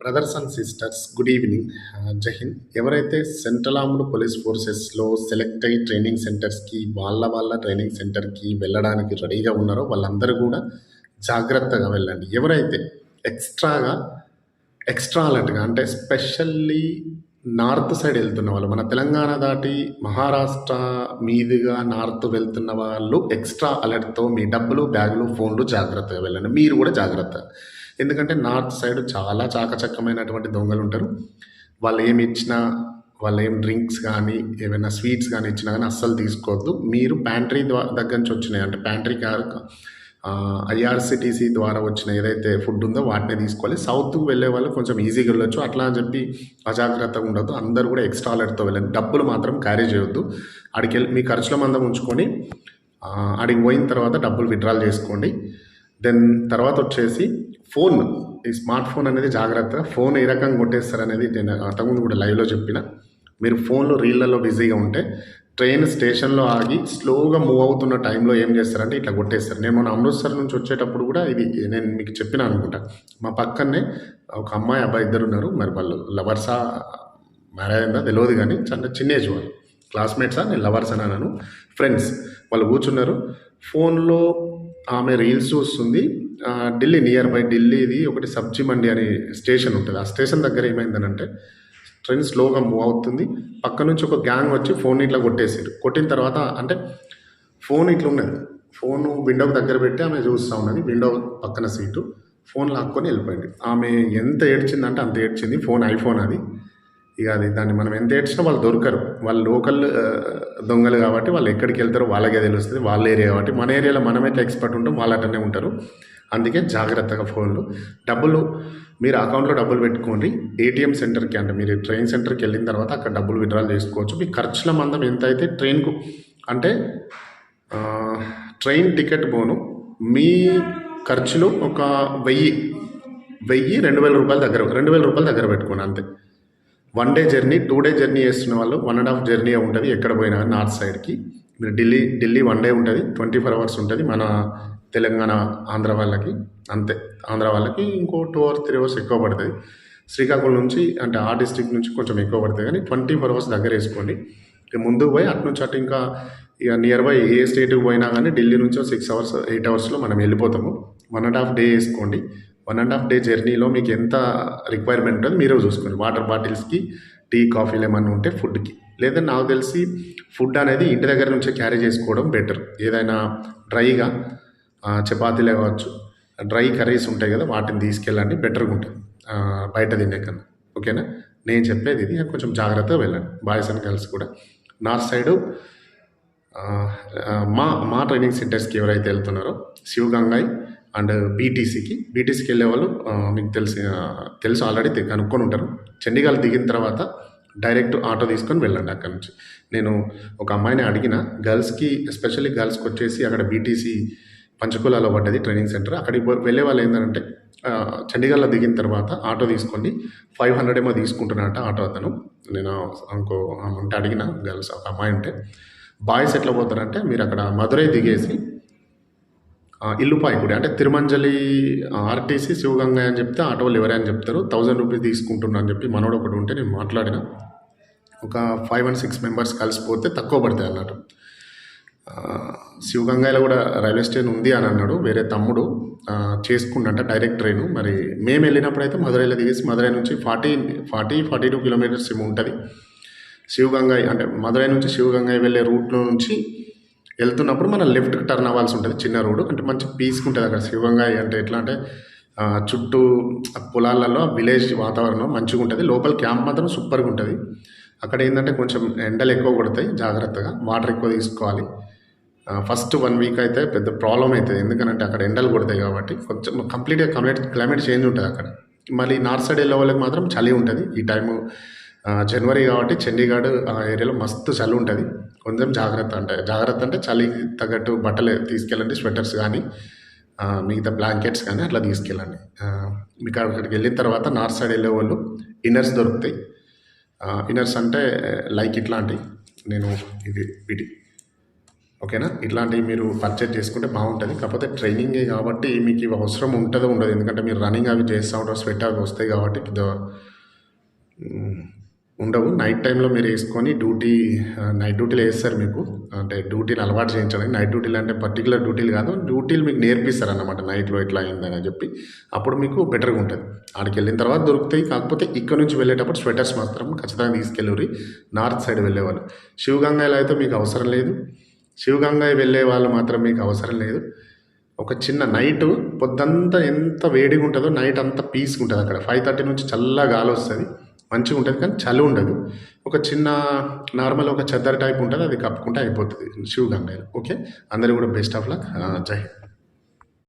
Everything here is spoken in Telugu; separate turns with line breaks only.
Brothers and sisters good evening జహిన్ ఎవరైతే సెంట్రల్ ఆర్మ్డ్ పోలీస్ ఫోర్సెస్లో సెలెక్ట్ అయ్యి ట్రైనింగ్ సెంటర్స్కి వాళ్ళ వాళ్ళ ట్రైనింగ్ సెంటర్కి వెళ్ళడానికి రెడీగా ఉన్నారో వాళ్ళందరూ కూడా జాగ్రత్తగా వెళ్ళండి. ఎవరైతే ఎక్స్ట్రాగా ఎక్స్ట్రా అలర్ట్గా అంటే స్పెషల్లీ నార్త్ సైడ్ వెళ్తున్న వాళ్ళు మన తెలంగాణ దాటి మహారాష్ట్ర మీదుగా నార్త్ వెళ్తున్న వాళ్ళు ఎక్స్ట్రా అలర్ట్తో మీ డబ్బులు బ్యాగులు ఫోన్లు జాగ్రత్తగా వెళ్ళండి. మీరు కూడా జాగ్రత్త. ఎందుకంటే నార్త్ సైడ్ చాలా చాకచక్యమైనటువంటి దొంగలు ఉంటారు. వాళ్ళు ఏమి ఇచ్చినా వాళ్ళు ఏం డ్రింక్స్ కానీ ఏమైనా స్వీట్స్ కానీ ఇచ్చినా కానీ అస్సలు తీసుకోవద్దు. మీరు ప్యాంట్రీ దగ్గర నుంచి వచ్చినాయి. అంటే ప్యాంట్రీ ఐఆర్సిటీసీ ద్వారా వచ్చిన ఏదైతే ఫుడ్ ఉందో వాటిని తీసుకోవాలి. సౌత్కి వెళ్ళే వాళ్ళు కొంచెం ఈజీగా వెళ్ళొచ్చు. అట్లా అని చెప్పి అజాగ్రత్తగా ఉండదు అందరూ కూడా ఎక్స్ట్రా అలర్ట్తో వెళ్ళండి. డబ్బులు మాత్రం క్యారీ చేయొద్దు. అడికి వెళ్ళి మీ ఖర్చుల మందం ఉంచుకొని అడిగి ఆడికి పోయిన తర్వాత డబ్బులు విత్డ్రాల్ చేసుకోండి. దెన్ తర్వాత వచ్చేసి ఫోన్ ఈ స్మార్ట్ ఫోన్ అనేది జాగ్రత్త. ఫోన్ ఏ రకంగా కొట్టేస్తారు అనేది నేను అంతకుముందు కూడా లైవ్లో చెప్పిన. మీరు ఫోన్లో రీళ్ళలో బిజీగా ఉంటే ట్రైన్ స్టేషన్లో ఆగి స్లోగా మూవ్ అవుతున్న టైంలో ఏం చేస్తారంటే ఇట్లా కొట్టేస్తారు. నేను మన అమృత్సర్ నుంచి వచ్చేటప్పుడు కూడా ఇది నేను మీకు చెప్పిన అనుకుంటా. మా పక్కనే ఒక అమ్మాయి అబ్బాయి ఇద్దరు ఉన్నారు. మరి వాళ్ళు లవర్సా మ్యారేజ్ అయిందా తెలియదు కానీ చాలా చిన్న ఏజ్ వాళ్ళు. క్లాస్మేట్సా? నేను లవర్స్ అని అన్నాను. ఫ్రెండ్స్ వాళ్ళు కూర్చున్నారు. ఫోన్లో ఆమె రీల్స్ చూస్తుంది. ఢిల్లీ నియర్ బై ఢిల్లీది ఒకటి సబ్జీ మండి అనే స్టేషన్ ఉంటుంది. ఆ స్టేషన్ దగ్గర ఏమైందనంటే ట్రైన్ స్లోగా మూవ్ అవుతుంది. పక్క నుంచి ఒక గ్యాంగ్ వచ్చి ఫోన్ ఇట్లా కొట్టేసారు కొట్టిన తర్వాత అంటే ఫోన్ ఇట్లా ఉన్నది ఫోన్ విండోకి దగ్గర పెట్టి ఆమె చూస్తూ ఉన్నది. విండో పక్కన సీటు. ఫోన్ లాక్కొని వెళ్ళిపోయింది. ఆమె ఎంత ఏడ్చిందంటే అంత ఏడ్చింది. ఫోన్ ఐఫోన్ అది. ఇక అది దాన్ని మనం ఎంత ఏడ్చినా వాళ్ళు దొరకరు. వాళ్ళు లోకల్ దొంగలు కాబట్టి వాళ్ళు ఎక్కడికి వెళ్తారో వాళ్ళకే తెలుస్తుంది. వాళ్ళ ఏరియా కాబట్టి మన ఏరియాలో మనం ఎట్లా ఎక్స్పర్ట్ ఉంటాం. వాళ్ళు అటనే ఉంటారు. అందుకే జాగ్రత్తగా ఫోన్లు. డబ్బులు మీరు అకౌంట్లో డబ్బులు పెట్టుకోండి. ఏటీఎం సెంటర్కి అంటే మీరు ట్రైన్ సెంటర్కి వెళ్ళిన తర్వాత అక్కడ డబ్బులు విత్డ్రాల్ చేసుకోవచ్చు. మీ ఖర్చుల మందం ఎంత అయితే ట్రైన్కు అంటే ట్రైన్ టికెట్ పోను మీ ఖర్చులు ఒక వెయ్యి వెయ్యి రెండు వేల రూపాయల దగ్గర రెండు వేల రూపాయల దగ్గర పెట్టుకోండి అంతే. One day journey two day journey చేస్తున్న వాళ్ళు వన్ అండ్ హాఫ్ జర్నీ ఉంటుంది. ఎక్కడ పోయినా నార్త్ సైడ్కి. మీరు ఢిల్లీ ఢిల్లీ వన్ డే ఉంటుంది. ట్వంటీ ఫోర్ అవర్స్ ఉంటుంది మన తెలంగాణ ఆంధ్ర వాళ్ళకి అంతే. ఆంధ్ర వాళ్ళకి ఇంకో టూ అవర్స్ త్రీ అవర్స్ ఎక్కువ పడుతుంది. శ్రీకాకుళం నుంచి అంటే ఆ డిస్ట్రిక్ట్ నుంచి కొంచెం ఎక్కువ పడుతుంది కానీ ట్వంటీ ఫోర్ అవర్స్ దగ్గర వేసుకోండి. ఇక ముందుకు పోయి అటు నుంచి అటు ఇంకా ఇక నియర్ బై ఏ స్టేట్కి పోయినా కానీ ఢిల్లీ నుంచి సిక్స్ అవర్స్ ఎయిట్ అవర్స్లో మనం వెళ్ళిపోతాము. వన్ అండ్ హాఫ్ డే వేసుకోండి. వన్ అండ్ హాఫ్ డే జర్నీలో మీకు ఎంత రిక్వైర్మెంట్ ఉంటుంది మీరే చూసుకోండి. వాటర్ బాటిల్స్కి టీ కాఫీలు ఏమన్నా ఉంటే ఫుడ్కి లేదా నాకు తెలిసి ఫుడ్ అనేది ఇంటి దగ్గర నుంచే క్యారీ చేసుకోవడం బెటర్ ఏదైనా డ్రైగా చపాతీలే కావచ్చు డ్రై కర్రీస్ ఉంటాయి కదా వాటిని తీసుకెళ్ళండి బెటర్గా ఉంటుంది. బయట తినే కన్నా. ఓకేనా? నేను చెప్పేది ఇది. కొంచెం జాగ్రత్తగా వెళ్ళండి. బాయ్స్ అండ్ గర్ల్స్ కూడా. నార్త్ సైడు మా మా ట్రైనింగ్ సెంటర్స్కి ఎవరైతే వెళ్తున్నారో శివగంగాయ్ అండ్ బీటీసీకి. బీటీసీకి వెళ్ళే వాళ్ళు మీకు తెలిసి తెలుసు ఆల్రెడీ కనుక్కొని ఉంటారు. చండీగఢ్ దిగిన తర్వాత డైరెక్ట్ ఆటో తీసుకొని వెళ్ళండి అక్కడ నుంచి. నేను ఒక అమ్మాయిని అడిగిన గర్ల్స్కి ఎస్పెషల్లీ గర్ల్స్కి వచ్చేసి అక్కడ బీటీసీ పంచకులలో పడ్డది ట్రైనింగ్ సెంటర్. అక్కడికి వెళ్ళే వాళ్ళు ఏంటంటే చండీగఢ్లో దిగిన తర్వాత ఆటో తీసుకోండి ఫైవ్ హండ్రెడ్ ఏమో తీసుకుంటున్నారట ఆటో అతను. నేను ఇంకో ఉంటే అడిగిన గర్ల్స్ ఒక అమ్మాయి ఉంటే బాయ్స్ ఎట్లా పోతారంటే మీరు అక్కడ మధురై దిగేసి ఇల్లుపాయి గుడి అంటే తిరుమంజలి ఆర్టీసీ శివగంగా అని చెప్తే ఆటో వాళ్ళు ఎవరే అని చెప్తారు. థౌజండ్ రూపీస్ తీసుకుంటున్నా అని చెప్పి మనోడు ఒకటి ఉంటే నేను మాట్లాడిన. ఒక ఫైవ్ అండ్ సిక్స్ మెంబర్స్ కలిసిపోతే తక్కువ పడతాయి అన్నట్టు. ఆ, శివగంగాలో కూడా రైల్వే స్టేషన్ ఉంది అని అన్నాడు. వేరే తమ్ముడు చేసుకుండంట డైరెక్ట్ ట్రైన్. మరి మేము వెళ్ళినప్పుడు అయితే మధురైలో దిగేసి మధురై నుంచి forty forty forty two kilometres ఏమో ఉంటుంది. శివగంగాయ్ అంటే మధురై నుంచి శివగంగాయ్ వెళ్ళే రూట్లో నుంచి వెళ్తున్నప్పుడు మనం లెఫ్ట్కి టర్న్ అవ్వాల్సి ఉంటుంది చిన్న రోడ్డు. అంటే మంచి పీస్గా ఉంటుంది అక్కడ శివగంగాయ్ అంటే ఎట్లా అంటే చుట్టూ పొలాలలో విలేజ్ వాతావరణం మంచిగా ఉంటుంది. లోపల క్యాంప్ మాత్రం సూపర్గా ఉంటుంది. అక్కడ ఏంటంటే కొంచెం ఎండలు ఎక్కువ కొడతాయి జాగ్రత్తగా. వాటర్ ఎక్కువ తీసుకోవాలి. ఫస్ట్ వన్ వీక్ అయితే పెద్ద ప్రాబ్లం అవుతుంది. ఎందుకంటే అక్కడ ఎండలు కొడతాయి కాబట్టి కొంచెం కంప్లీట్గా క్లైమేట్ క్లైమేట్ చేంజ్ ఉంటుంది అక్కడ. మళ్ళీ నార్త్ సైడ్ వెళ్ళే వాళ్ళకి మాత్రం చలి ఉంటుంది. ఈ టైము జనవరి కాబట్టి చండీగఢ్ ఆ ఏరియాలో మస్తు చలి ఉంటుంది. కొంచెం జాగ్రత్త అంటే జాగ్రత్త అంటే చలికి తగ్గట్టు బట్టలు తీసుకెళ్ళండి స్వెటర్స్ కానీ మిగతా బ్లాంకెట్స్ కానీ అట్లా తీసుకెళ్ళండి. మీకు అక్కడికి వెళ్ళిన తర్వాత నార్త్ సైడ్ వెళ్ళే వాళ్ళు ఇన్నర్స్ దొరుకుతాయి. ఇన్నర్స్ అంటే లైక్ ఇట్లాంటివి. నేను ఇది వీటి ఓకేనా? ఇట్లాంటివి మీరు పర్చేజ్ చేసుకుంటే బాగుంటుంది. కాకపోతే ట్రైనింగే కాబట్టి మీకు ఇవి అవసరం ఉంటుందో ఉండదు. ఎందుకంటే మీరు రన్నింగ్ అవి చేస్తూ ఉంటారు స్వెట్ అవి వస్తాయి కాబట్టి పెద్ద ఉండవు. నైట్ టైంలో మీరు వేసుకొని డ్యూటీ నైట్ డ్యూటీలు వేస్తారు మీకు. అంటే డ్యూటీలు అలవాటు చేయించడానికి. నైట్ డ్యూటీలు అంటే పర్టికులర్ డ్యూటీలు కాదు. డ్యూటీలు మీకు నేర్పిస్తారు అన్నమాట. నైట్లో ఎట్లా అయిందని చెప్పి. అప్పుడు మీకు బెటర్గా ఉంటుంది. ఆడికి వెళ్ళిన తర్వాత దొరుకుతాయి. కాకపోతే ఇక్కడ నుంచి వెళ్ళేటప్పుడు స్వెటర్స్ మాత్రం ఖచ్చితంగా తీసుకెళ్ళి నార్త్ సైడ్ వెళ్ళేవాళ్ళు. శివగంగాలో అయితే మీకు అవసరం లేదు. శివగంగా వెళ్ళే వాళ్ళు మాత్రం మీకు అవసరం లేదు. ఒక చిన్న నైట్ పొద్దంతా ఎంత వేడిగా ఉంటుందో నైట్ అంతా పీస్గా ఉంటుంది అక్కడ. ఫైవ్ థర్టీ నుంచి చల్లగా గాలి వస్తుంది. మంచిగా ఉంటుంది కానీ చలి ఉండదు. ఒక చిన్న నార్మల్ ఒక చెద్దర్ టైప్ ఉంటుంది అది కప్పుకుంటే అయిపోతుంది శివగంగలో ఓకే? అందరూ కూడా బెస్ట్ ఆఫ్ లక్. జై